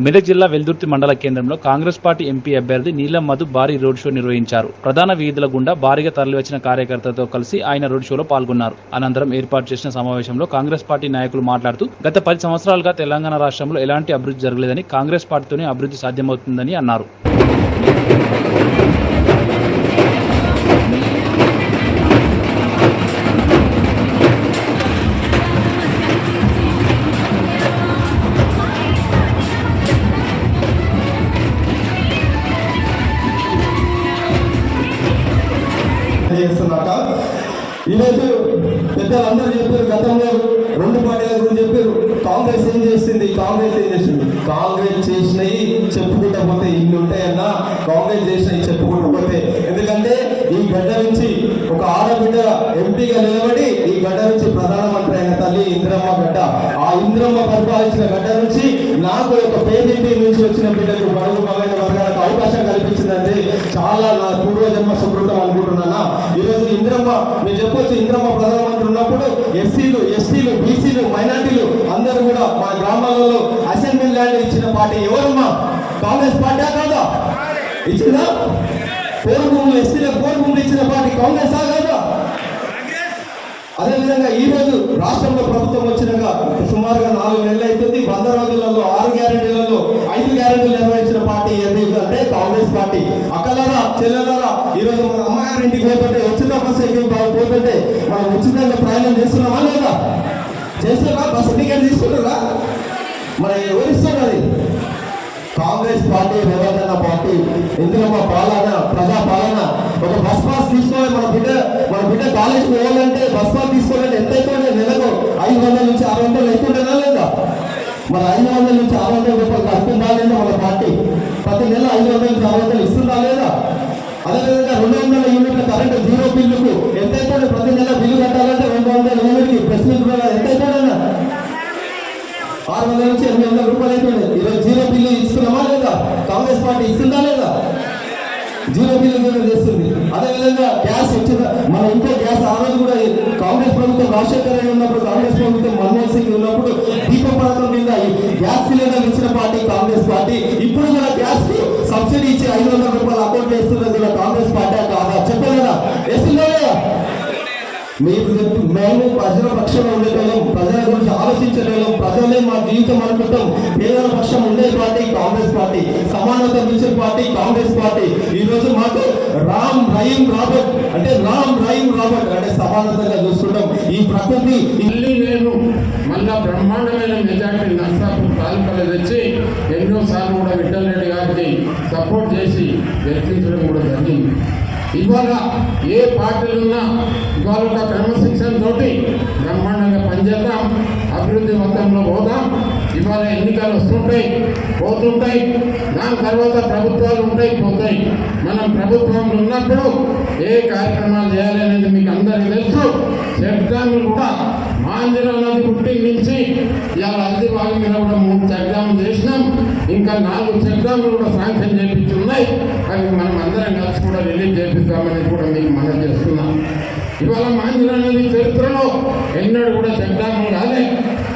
మెదక్ జిల్లా వెల్దుర్తి మండల కేంద్రంలో కాంగ్రెస్ పార్టీ ఎంపీ అభ్యర్థి నీలం మధు భారీ రోడ్ షో నిర్వహించారు. ప్రధాన వీధుల గుండా భారీగా తరలివచ్చిన కార్యకర్తలతో కలిసి ఆయన రోడ్ షోలో పాల్గొన్నారు. అనంతరం ఏర్పాటు చేసిన సమావేశంలో కాంగ్రెస్ పార్టీ నాయకులు మాట్లాడుతూ గత పది సంవత్సరాలుగా తెలంగాణ రాష్ట్రంలో ఎలాంటి అభివృద్ధి జరగలేదని కాంగ్రెస్ పార్టీతోనే అభివృద్ధి సాధ్యమవుతుందని అన్నారు. కాంగ్రెస్ ఏం చేసింది కాంగ్రెస్ చేసినవి చెప్పుకుంటా పోతే ఇన్ని ఉంటాయన్నా కాంగ్రెస్ చేసినవి చెప్పుకుంటూ పోతే. ఎందుకంటే ఈ గడ్డ నుంచి ఒక ఆడబిడ్డ ఎంపీగా నిలబడి ఈ గడ్డ నుంచి ప్రధానమంత్రి అయిన తల్లి ఇంద్రమ్మ గడ్డ. ఆ ఇంద్రమ్మ పరిపాలించిన గడ్డ నుంచి నాకు ఒక పేదింటి నుంచి వచ్చిన బిడ్డకు బడుగు బలైన వర్గాలకు అవకాశం కల్పించిందంటే చాలా నా పూర్వజన్మ సుకృతం అనుకుంటున్నానా? ఈరోజు ఇంద్రమ్మ మీరు చెప్పొచ్చు ఇంద్రమ్మ ప్రధానమంత్రి ఉన్నప్పుడు ఎస్సీలు ఎస్టీలు బీసీలు మైనార్టీ అందరూ కూడా మా గ్రామాలలో అసెంబ్లీ ల్యాండ్ ఇచ్చిన పార్టీ ఎవరమ్మా? కాంగ్రెస్ పార్టీ కాదా? ఇచ్చిందా? కోరు భూములు ఎస్టీలకు కోరు భూములు ఇచ్చిన పార్టీ కాంగ్రెస్ కాదా? అదేవిధంగా ఈ రోజు రాష్ట్రంలో ప్రభుత్వం వచ్చినాక సుమారుగా చేస్తున్నారా బస్ టికెట్ తీసుకుంటారా మరి ఎవరిస్తున్నది కాంగ్రెస్ పార్టీ రేవంతన్న పార్టీ. ఇందులో మా పాలన? ప్రజా పాలన. ఒక బస్ పాస్ తీసుకోవాలి మన బిడ్డ. మన బిడ్డ కాలేజ్ పోవాలంటే బస్ పాస్ తీసుకోవాలంటే ఎంత అయిపోయింది నెలకు ఐదు వందల నుంచి ఆరు వందలు అవుతుండేనా లేదా? మన ఐదు వందల నుంచి ఆరు వందల రూపాయలు కడుతుందా లేదా మన పార్టీ? ప్రతి నెల ఐదు వందల నుంచి ఆరు వందలు ఇస్తుందా లేదా? అదేవిధంగా రెండు వందల యూనిట్ల కరెంట్ జీరో బిల్లుకు ఎంతైతే ప్రతి నెల బిల్లు కట్టాలంటే రెండు వందల యూనిట్కి ప్రెస్ మీట్ ఆరు వందల నుంచి ఎనిమిది వందల రూపాయలు అయిపోయింది ఈరోజు జీరో బిల్లు ఇస్తున్నామా లేదా? కాంగ్రెస్ పార్టీ ఇస్తుందా లేదా? జీరో బిల్లు కూడా చేస్తుంది. అదేవిధంగా గ్యాస్ వచ్చిన మన ఇంట్లో గ్యాస్ ఆ రోజు కూడా కాంగ్రెస్ ప్రభుత్వం రాజశేఖర రెడ్డి ఉన్నప్పుడు కాంగ్రెస్ ప్రభుత్వం మన్మోహన్ సింగ్ ఉన్నప్పుడు దీప పథకం మీద గ్యాస్ సిలిండర్ ఇచ్చిన పార్టీ కాంగ్రెస్ పార్టీ. ఇప్పుడు కూడా గ్యాస్ సబ్సిడీ ఇచ్చి ఐదు వందల రూపాయలు అకౌంట్ వేస్తున్నది కాంగ్రెస్ పార్టీ కాదా? చెప్పలేదా? వేస్తుందా లేదా మీరు మేము ప్రజల పక్షంలో ఉండేటోళ్ళం ప్రజల గురించి ఆలోచించలేము ప్రజలే మా జీవితం అనుకుంటాం. పేదల పక్షం ఉండే పార్టీ కాంగ్రెస్ పార్టీ సమానత ఇచ్చే పార్టీ కాంగ్రెస్ పార్టీ. ఈ రోజు మాకు రామ్ రహీం రాబర్ట్ అంటే రామ్ రహీం రాబర్ట్ అంటే సమానతగా చూస్తుంటాం. ఈ ప్రకృతి ఈ నేను మళ్ళా బ్రహ్మాండమైన మెజార్టీ నర్సాపూర్ తాలూకాలో తెచ్చి ఎన్నోసార్లు కూడా విఠల్ రెడ్డి గారికి సపోర్ట్ చేసి గెలిపించడం కూడా జరిగింది. ఇవాళ ఏ పార్టీలున్నా ఇవాళ ఒక క్రమశిక్షణ తోటి బ్రహ్మాండంగా పనిచేద్దాం అభివృద్ధి మొత్తంలో పోదాం. ఇవాళ ఎన్నికలు వస్తుంటాయి పోతుంటాయి. దాని తర్వాత ప్రభుత్వాలు ఉంటాయి పోతాయి. మనం ప్రభుత్వంలో ఉన్నప్పుడు ఏ కార్యక్రమాలు చేయాలి అనేది మీకు అందరికీ తెలుసు. చెక్ కూడా మాంజరా నది పుట్టి నుంచి ఇవాళ అల్ది భాగంగా కూడా మూడు చెక్ చేసినాం. ఇంకా నాలుగు చెక్ కూడా శాంక్షన్ చేపించి ఉన్నాయి. అవి మనం అందరం కలిసి కూడా రిలీజ్ చేపిస్తామని కూడా మీకు మనం చేస్తున్నాం. ఇవాళ మాంజరా అనేది చరిత్రలో ఎన్నడూ కూడా చెడ్డాములు డ్యాములు కాలే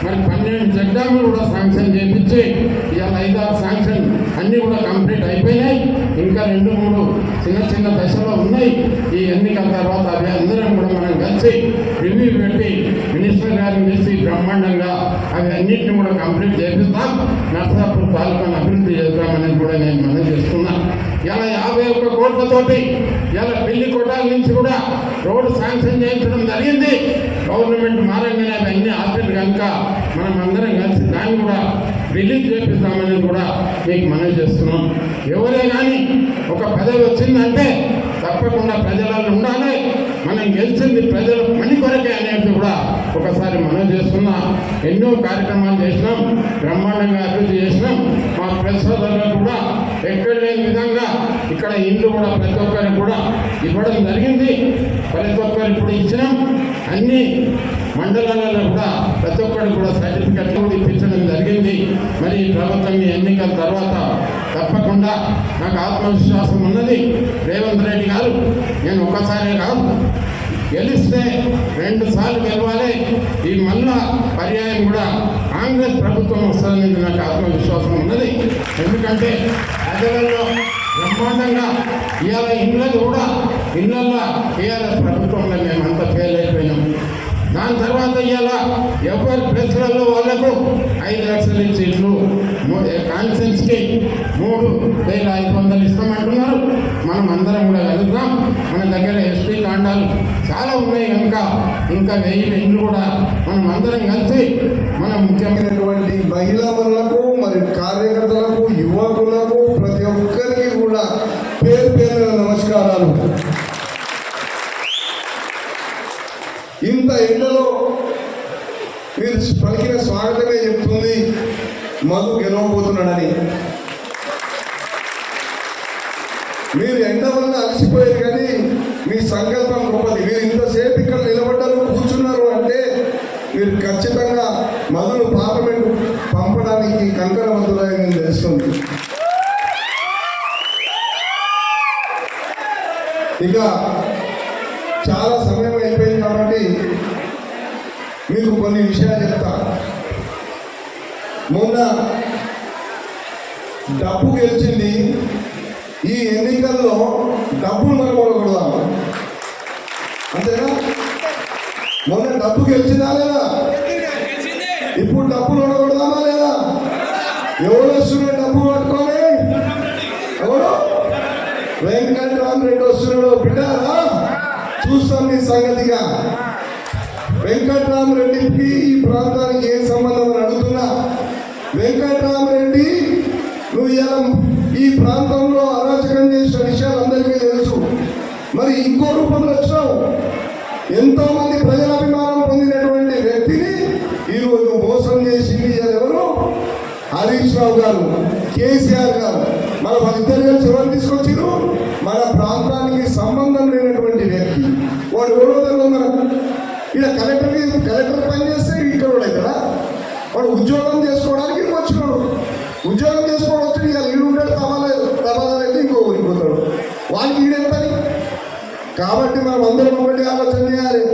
మరి పన్నెండు చెడ్డాములు కూడా శాంక్షన్ చేపించి ఇవాళ ఐదారు శాంక్షన్ అన్నీ కూడా కంప్లీట్ అయిపోయినాయి. ఇంకా రెండు మూడు చిన్న చిన్న దశలో ఉన్నాయి. ఈ ఎన్నికల తర్వాత అవి అందరం కూడా మనం కలిసి రివ్యూ పెట్టి మినిస్టర్ గారిని చేసి బ్రహ్మాండంగా అవి అన్నింటిని కూడా కంప్లీట్ చేపిస్తాం. నర్సాపూర్ తాలూకాను అభివృద్ధి చేద్దామని కూడా నేను మనం చేస్తున్నా. ఇలా యాభై ఒక్క కోట్లతోటి ఇలా పెళ్ళి కొట్టాల నుంచి కూడా రోడ్డు శాంక్షన్ చేయించడం జరిగింది. గవర్నమెంట్ మారంగానే అవన్నీ అన్ని ఆపేది కనుక మనం అందరం కలిసి దాన్ని కూడా రిలీజ్ చేపిస్తామని కూడా మీకు మనవి చేస్తున్నాం. ఎవరే కానీ ఒక పదవి వచ్చిందంటే తప్పకుండా ప్రజలలో ఉండాలి. మనం గెలిచింది ప్రజల పని కొరకే అనేది కూడా ఒకసారి మనం చేస్తున్నా. ఎన్నో కార్యక్రమాలు చేసినాం. బ్రహ్మాండంగా అభివృద్ధి చేసినాం. మా ప్రెస్ కూడా ఎక్కడ లేని విధంగా ఇక్కడ ఇండ్లు కూడా ప్రతి ఒక్కరికి కూడా ఇవ్వడం జరిగింది. ప్రతి ఒక్కరు ఇప్పుడు ఇచ్చినాం. అన్ని మండలాలలో కూడా ప్రతి ఒక్కరికి కూడా సర్టిఫికెట్లు కూడా ఇప్పించడం జరిగింది. మరి ఈ ప్రభుత్వం ఎన్నికల తర్వాత తప్పకుండా నాకు ఆత్మవిశ్వాసం ఉన్నది. రేవంత్ రెడ్డి గారు నేను ఒక్కసారే కాదు గెలిస్తే రెండు సార్లు గెలవాలి. ఈ మళ్ళా పర్యాయం కూడా కాంగ్రెస్ ప్రభుత్వం వస్తుందనేది నాకు ఆత్మవిశ్వాసం ఉన్నది. ఎందుకంటే ప్రజలలో బ్రహ్మాండంగా ఇవాళ ఇళ్ళది కూడా ఇళ్ళల్లో ఇవాళ ప్రభుత్వంలో మేమంతా ఫెయిల్ అయిపోయినాం దాని తర్వాత ఇవాళ ఎవరి ప్లేస్లలో వాళ్ళకు ఐదు లక్షలు ఇచ్చి ఇట్లు కాన్సెన్స్కి మూడు వేల ఐదు వందలు ఇస్తామంటున్నారు. మనం అందరం కూడా కలుద్దాం మన దగ్గర ఎస్పీ కాండాలు చాలా ఉన్నాయి కనుక ఇంకా వెయ్యి ఇండ్లు కూడా మనం అందరం కలిసి మన ముఖ్యమైనటువంటి మహిళలకు మరి కార్యకర్తలకు యువకులకు ప్రతి ఒక్కరికి కూడా పేరు పేరు నమస్కారాలు. ఇంత ఎండలో మీరు పలికిన స్వాగతమే చెప్తుంది మధు గెలవబోతున్నాడని. మీరు ఎండ వల్ల అలసిపోయారు కానీ మీ సంకల్పం గొప్పది. మీరు ఇంతసేపు ఇక్కడ నిలబడ్డారు కూర్చున్నారు అంటే మీరు ఖచ్చితంగా మొదలు పార్లమెంట్ పంపడానికి కంకణవంతులని నేను తెలుస్తుంది. ఇక చాలా సమయం అయిపోయింది కాబట్టి మీకు కొన్ని విషయాలు చెప్తా. మొన్న డబ్బు గెలిచింది ఈ ఎన్నికల్లో డబ్బులు మనం అంతేనా? మొన్న డబ్బు గెలిచిందా లేదా? ఇప్పుడు డబ్బులు కొడకూడదామా లేదా? ఎవరు వస్తున్నాడు డబ్బు పట్టుకొని. ఎవరు? వెంకట్రామ్ రెడ్డి వస్తున్నాడు. బిడ్డారా చూస్తాం మీ సంగతిగా. వెంకట్రామ్ రెడ్డికి ఈ ప్రాంతానికి ఏ సంబంధం అని అడుగుతున్నా? వెంకట్రామ్ రెడ్డి నువ్వు ఇలా ఈ ప్రాంతంలో అరాచకం చేసిన విషయాలు అందరికీ తెలుసు. మరి ఇంకో రూపంలో వచ్చినావు ఎంతో మంది ప్రజల అభిమానం పొందినటువంటి వ్యక్తిని ఈరోజు మోసం చేసింది ఎవరు? హరీష్ రావు గారు కేసీఆర్ గారు. మన ఇద్దరు కలిసి ఎవరు తీసుకొచ్చారు మన ప్రాంతానికి సంబంధం లేనటువంటి వ్యక్తి. వాడు ఎవరో తెలియదు మనకు. ఇక్కడ కలెక్టర్ కలెక్టర్ పనిచేస్తే ఇక్కడ కూడా ఇక్కడ వాడు ఉద్యోగం చేసుకోవడానికి వచ్చినాడు ఉద్యోగం చేసుకోవడం వానికి ఈడేం పని కాబట్టి మనం అందరం ఒకటి ఆలోచన చేయాలి.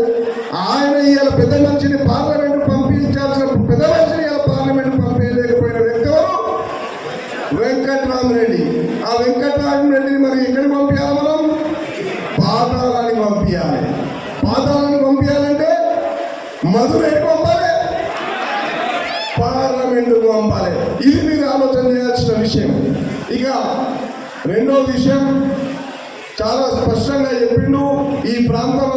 ఆయన ఇవాళ పెద్ద మనిషిని పార్లమెంట్ పంపించాల్సిన పెద్ద మనిషిని ఇలా పార్లమెంట్ పంపించలేకపోయిన వ్యక్తి ఎవరు వెంకట్రామరెడ్డి. ఆ వెంకట్రామరెడ్డిని మనం ఎక్కడికి పంపించాలి మనం? పాతాళానికి పంపించాలి. పాతాళానికి పంపించాలంటే మధుర పంపాలి? పార్లమెంట్ పంపాలి. ఇది మీరు ఆలోచన చేయాల్సిన విషయం. ఇక రెండో విషయం చాలా స్పష్టంగా చెప్పిండు. ఈ ప్రాంతం